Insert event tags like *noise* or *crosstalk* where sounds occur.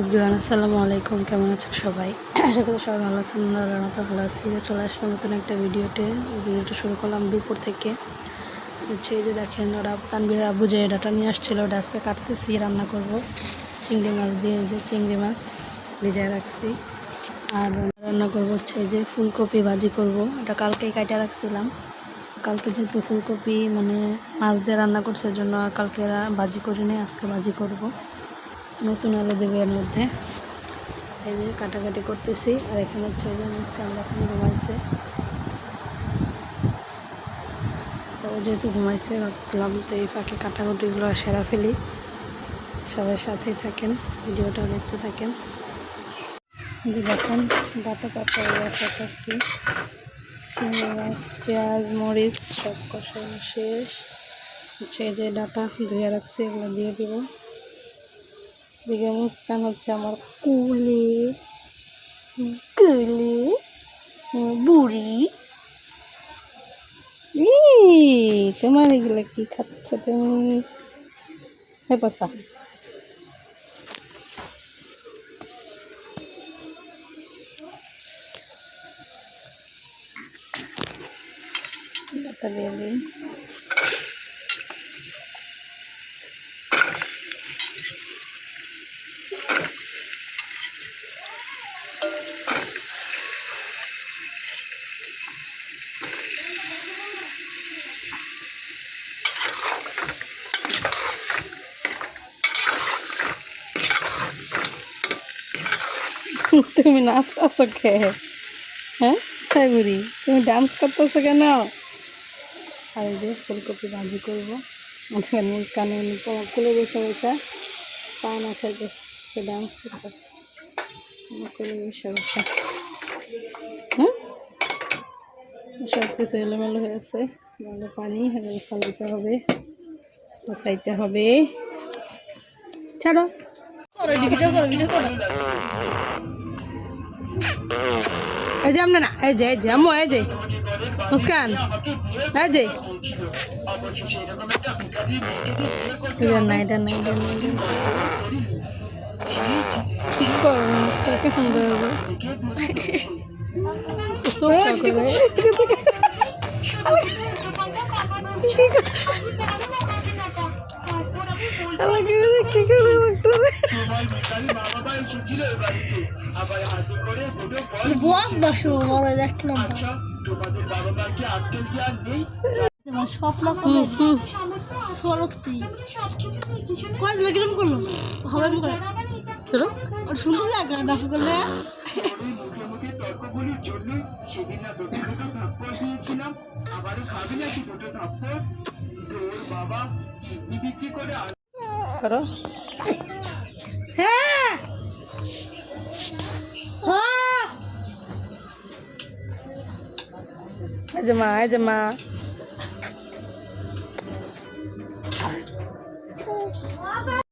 Everyone, আসসালামু আলাইকুম। কেমন আছো সবাই? আশা করি সবাই ভালো আছেন মতো ভালো আছি। চলে আসলাম নতুন একটা ভিডিওতে। ভিডিওটা শুরু করলাম দুপুর থেকে। হচ্ছে যে দেখেন, ওরা তানবির আব্বু যে ডাটা নিয়ে আসছিল। ওটা আজকে কাটতেছি, রান্না করব। চিংড়ি মাছ দিয়ে যে চিংড়ি মাছ ভিজায় রাখছি। আর রান্না করব হচ্ছে যে ফুলকপি ভাজি করব। এটা কালকেই কাটা রাখছিলাম। কালকে যেহেতু ফুলকপি মানে মাছ দিয়ে রান্না করছে জন্য কালকে ভাজি করি নাই আজকে ভাজি করব। নতুন আলু দেবে এর মধ্যে। এই যে কাটাকাটি করতেছি, আর এখানে হচ্ছে যে মুস্কান এখন ঘুমাইছে। তো যেহেতু ঘুমাইছে, ভাবলাম তো এই ফাঁকে কাটাকুটিগুলো সেরা ফেলি। সবাই সাথেই থাকেন, ভিডিওটা দেখতে থাকেন। যে দেখেন ডাটা কাটা কাটাচ্ছি চিংড়ি মাছ, পেঁয়াজ, মরিচ, সব কষানো শেষ। হচ্ছে যে ডাটা ধুয়ে রাখছি, এগুলো দিয়ে দিব। দিকে মুস্কান হচ্ছে আমার কুলি কুলি, বুড়ি। তোমার এগুলো কি খাচ্ছ তুমি? হে পসা। ডাটা দিয়ে *laughs* তুমি নাচতেছো কে? হ্যাঁ? হ্যাঁ বুড়ি, তুমি ডান্স করতেছো কেন? আর এই যে ফুলকপি ভাজি করব। আমাকে মুস্কানে কুলে বসে বসে। পান আছে সে ডান্স করতেছে। কুলে বসে বসে। হুম সব কিছু এলোমেলো হয়েছে ভালো পানি ফালাইতে হবে বসাইতে হবে। ছাড়ো। করো ভিডিও করো ভিডিও করো। এই যে আমরা না এই যে এই যে আম্মু এই যে মুস্কান এই যে। এটা না এটা না এটা *laughs* না এটা না। কি করো হবে চোখটা করে আমাকে কি করে মুখটা বক বসো বড় দেখলাম তোমার স্বপ্ন হুম হুম। সড়ক তুই কয় দিলে কিরম করল? হবে এমন করে। করো হ্যাঁ হ্যাঁ এই যে মা এই যে মা